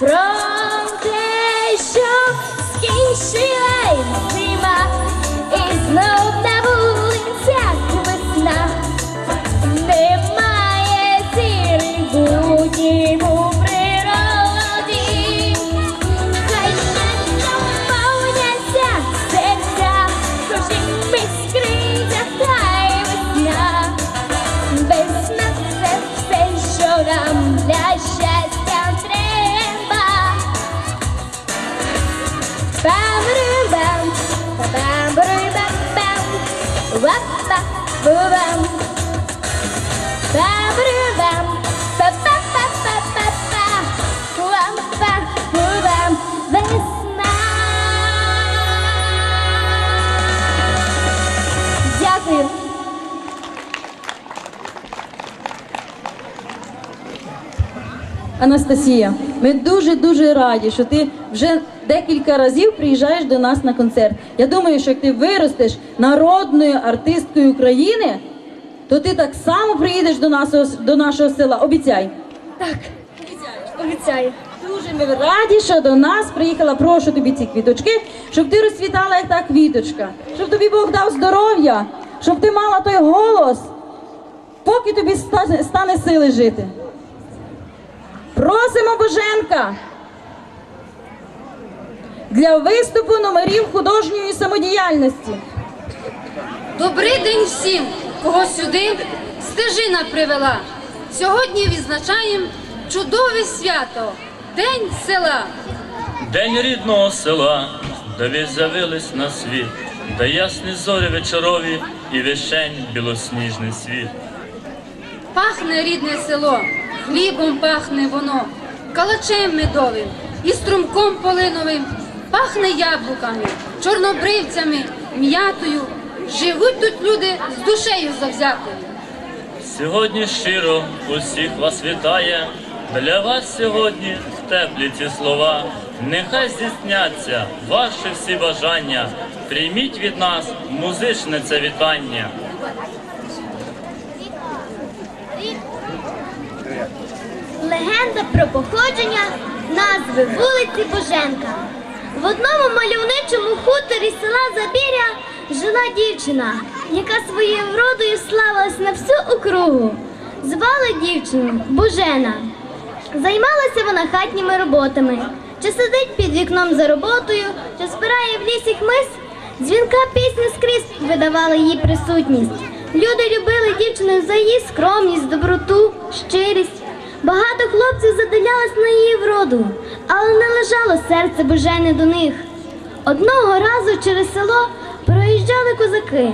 про Анастасія, ми дуже дуже раді, що ти вже декілька разів приїжджаєш до нас на концерт. Я думаю, що як ти виростеш народною артисткою України, то ти так само приїдеш до нашого, до нашого села. Обіцяй. Так, обіцяю. Дуже ми раді, що до нас приїхала. Прошу тобі ці квіточки, щоб ти розцвітала як та квіточка, щоб тобі Бог дав здоров'я, щоб ти мала той голос, поки тобі ста- стане сили жити. Просимо Боженка для виступу номерів художньої самодіяльності. Добрий день всім, кого сюди стежина привела. Сьогодні відзначаємо чудове свято День села. День рідного села, де весь з'явились на світ, де ясні зорі вечорові і вишень білосніжний світ. Пахне рідне село, хлібом пахне воно, калачем медовим і струмком полиновим, пахне яблуками, чорнобривцями, м'ятою. Живуть тут люди з душею завзятою. Сьогодні щиро усіх вас вітає. Для вас сьогодні теплі ці слова. Нехай здійсняться ваші всі бажання. Прийміть від нас музичне це вітання. Легенда про походження назви вулиці Боженка. В одному мальовничому хуторі села Забіря жила дівчина, яка своєю вродою славилась на всю округу. Звали дівчину Божена. Займалася вона хатніми роботами. Чи сидить під вікном за роботою, чи збирає в лісі хмиз. Дзвінка пісня скрізь видавала її присутність. Люди любили дівчину за її скромність, доброту, щирість. Багато хлопців задивлялось на її вроду, але не лежало серце Божене до них. Одного разу через село проїжджали козаки.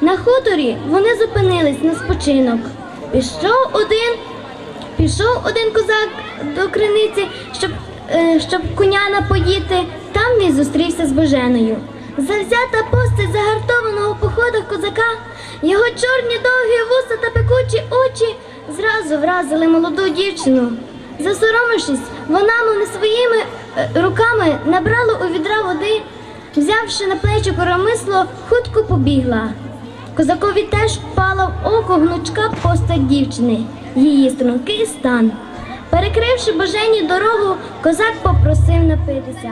На хуторі вони зупинились на спочинок. Пішов один Пішов один козак до криниці, щоб, е, щоб коня напоїти. Там він зустрівся з Боженою. Завзята постать загартованого у походах козака, його чорні довгі вуса та пекучі очі зразу вразили молоду дівчину. Засоромившись, вона мов не своїми е, руками набрала у відра води, взявши на плечі коромисло, хутко побігла. Козакові теж впала в око гнучка постать дівчини, її стрункий стан. Перекривши божені дорогу, козак попросив напитися.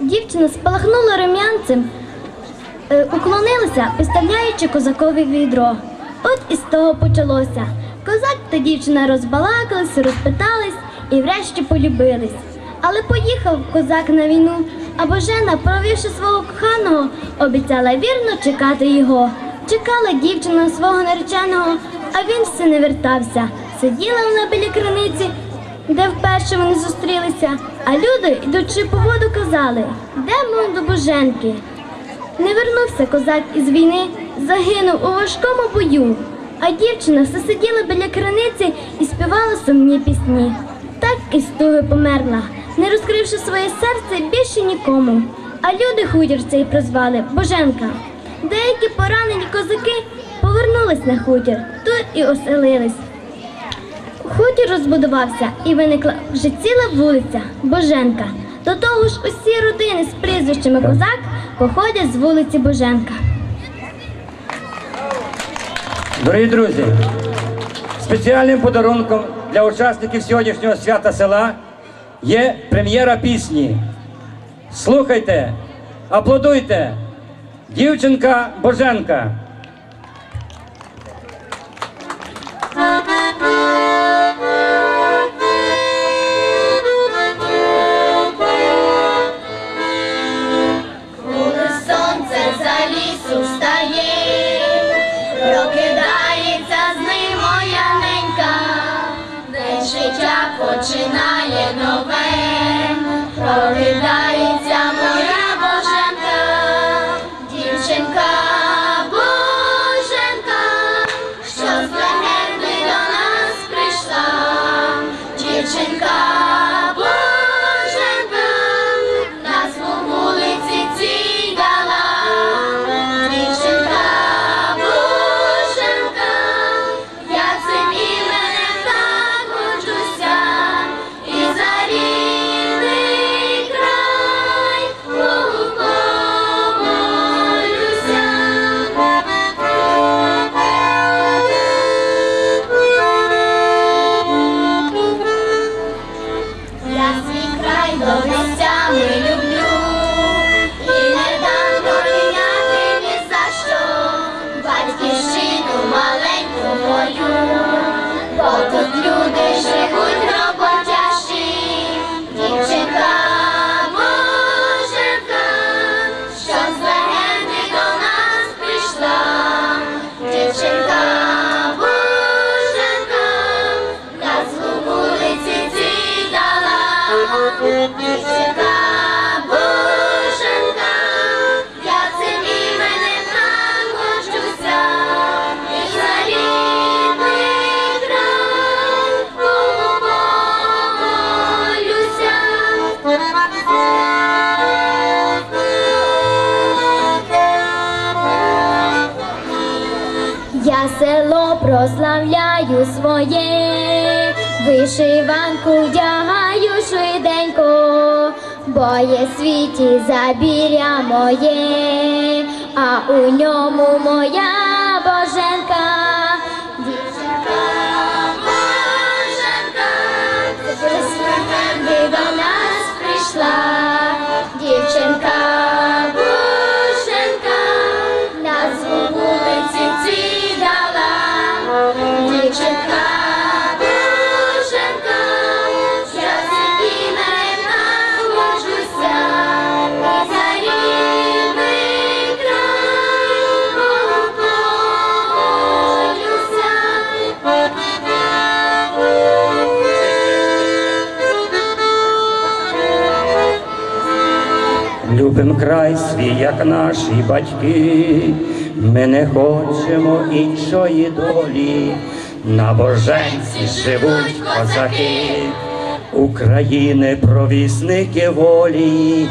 Дівчина спалахнула рум'янцем, е, уклонилася, підставляючи козакові відро. От і з того почалося. Козак та дівчина розбалакались, розпитались і врешті полюбились. Але поїхав козак на війну, а Божена, провівши свого коханого, обіцяла вірно чекати його. Чекала дівчина свого нареченого, а він все не вертався. Сиділа вона біля криниці, де вперше вони зустрілися, а люди, йдучи по воду, казали, Де йдемо до Боженки. Не вернувся козак із війни, загинув у важкому бою. А дівчина все сиділа біля криниці і співала сумні пісні. Так і туги померла, не розкривши своє серце більше нікому. А люди хутір цей прозвали Боженка. Деякі поранені козаки повернулись на хутір, тут і оселились. Хутір розбудувався і виникла вже ціла вулиця Боженка. До того ж, усі родини з прізвищами козак походять з вулиці Боженка. Дорогі друзі, спеціальним подарунком для учасників сьогоднішнього свята села є прем'єра пісні. Слухайте, аплодуйте, дівчинка Боженка. вишиванку вдягаю швиденько, бо є світі забір'я моє, а у ньому моя боженка. любим край свій, як наші батьки, ми не хочемо іншої долі, на боженці живуть козаки, України провісники волі,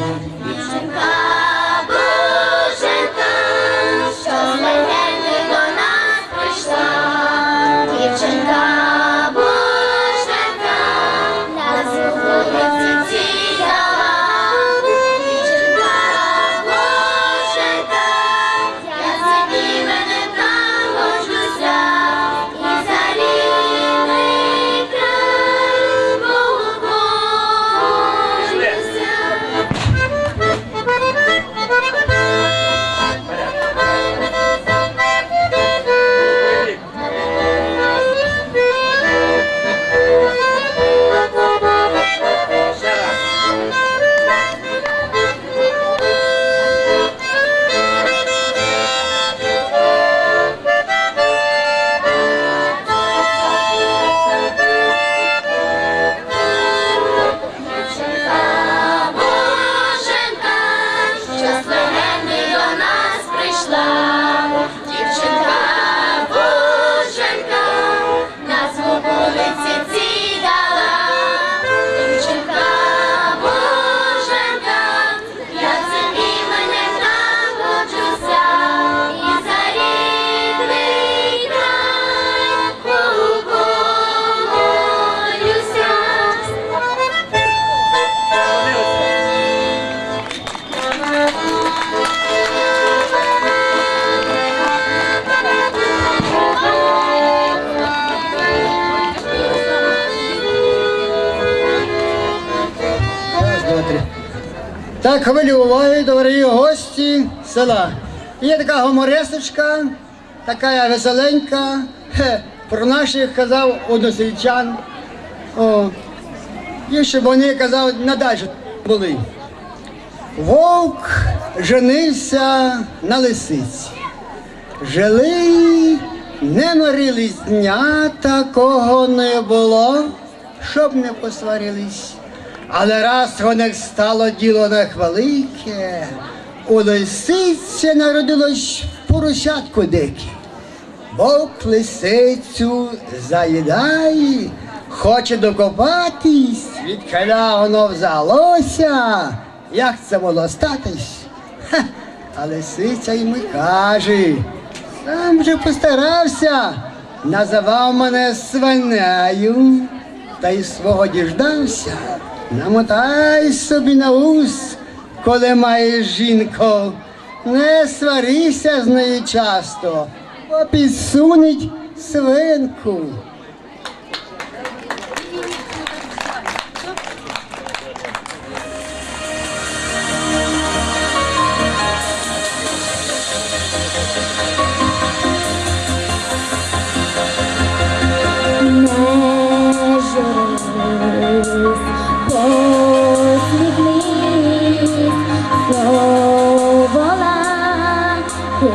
Так хвилю уваги, дорогі гості села. Є така гумористочка, така веселенька, хе, про наших казав односельчан. О, і щоб вони казав, надалі були. Вовк женився на лисиці. Жили, не морились дня, такого не було, щоб не посварились. Але раз них стало діло на хвалике, у лисиці народилось поросятко дике. Вовк лисицю заїдає, хоче докопатись, від халя воно взялося. Як це могло статись? Ха, а лисиця йому каже, сам же постарався, називав мене свинею, та й свого діждався. Намотай собі на ус, коли маєш жінку, не сварися з нею часто, бо підсунуть свинку.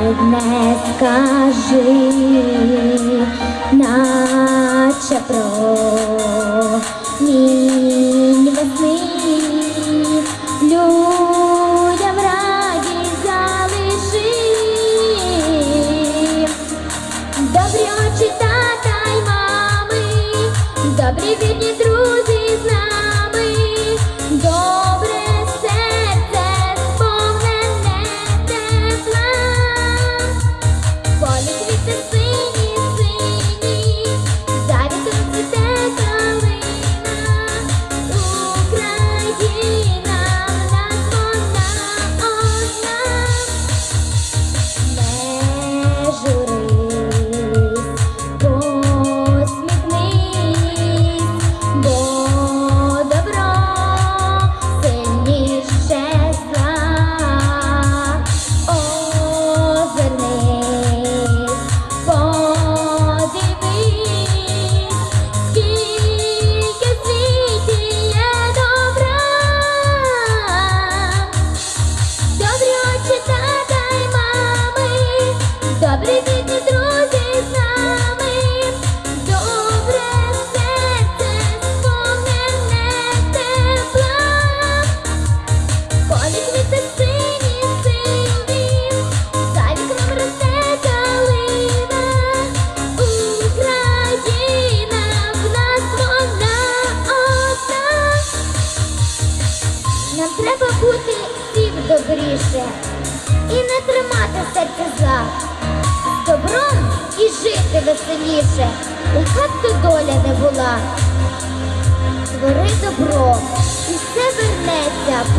Ти не скажи, наче про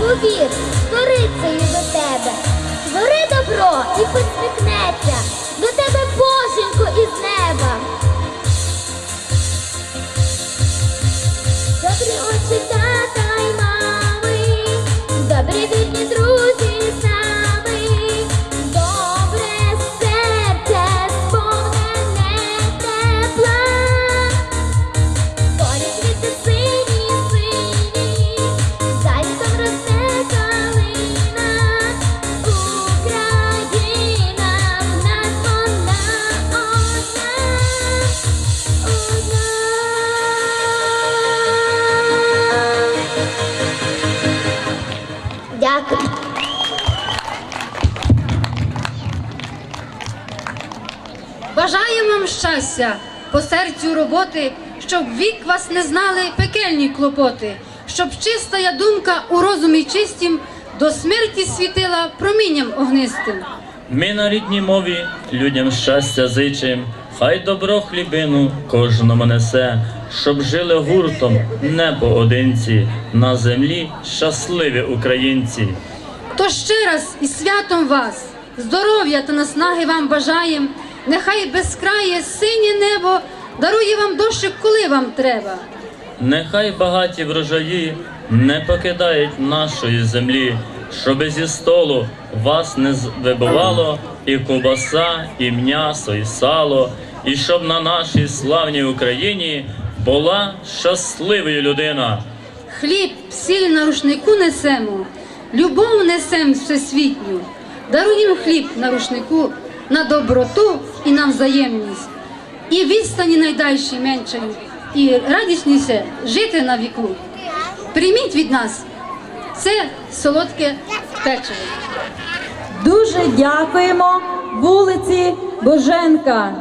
повір, сторицею до тебе. Твори добро і посміхнеться щастя, по серцю роботи, щоб вік вас не знали пекельні клопоти, щоб чиста думка у розумі чистім до смерті світила промінням огнистим. Ми на рідній мові людям щастя зичим, хай добро хлібину кожному несе, щоб жили гуртом, не поодинці, на землі щасливі українці. То ще раз із святом вас, здоров'я та наснаги вам бажаєм, нехай безкрає синє небо дарує вам дощик, коли вам треба. Нехай багаті врожаї не покидають нашої землі, щоб зі столу вас не вибивало і ковбаса, і м'ясо, і сало, і щоб на нашій славній Україні була щасливою людина. Хліб, сіль на рушнику несемо, любов несем всесвітню. Даруємо хліб на рушнику на доброту і на взаємність. І відстані найдальші меншають, і радісніше жити на віку. Прийміть від нас це солодке печиво. Дуже дякуємо вулиці Боженка.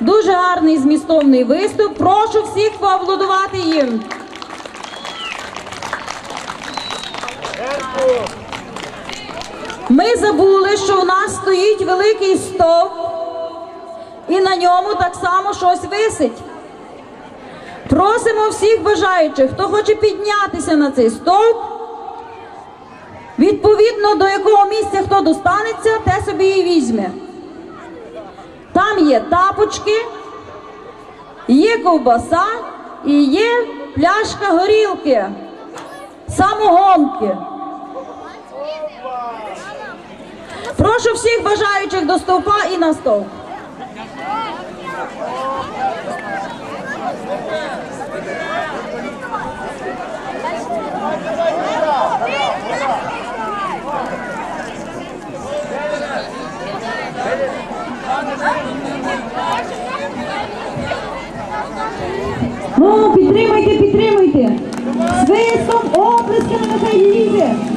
Дуже гарний змістовний виступ. Прошу всіх поаплодувати їм. Ми забули, що у нас стоїть великий стовп, і на ньому так само щось висить. Просимо всіх бажаючих, хто хоче піднятися на цей стовп, Відповідно до якого місця хто достанеться, те собі і візьме. Там є тапочки, є ковбаса і є пляшка горілки, самогонки. Прошу всіх бажаючих до стовпа і на стовп. О, підтримайте, підтримайте. Свистом, оплесками нехай лізе.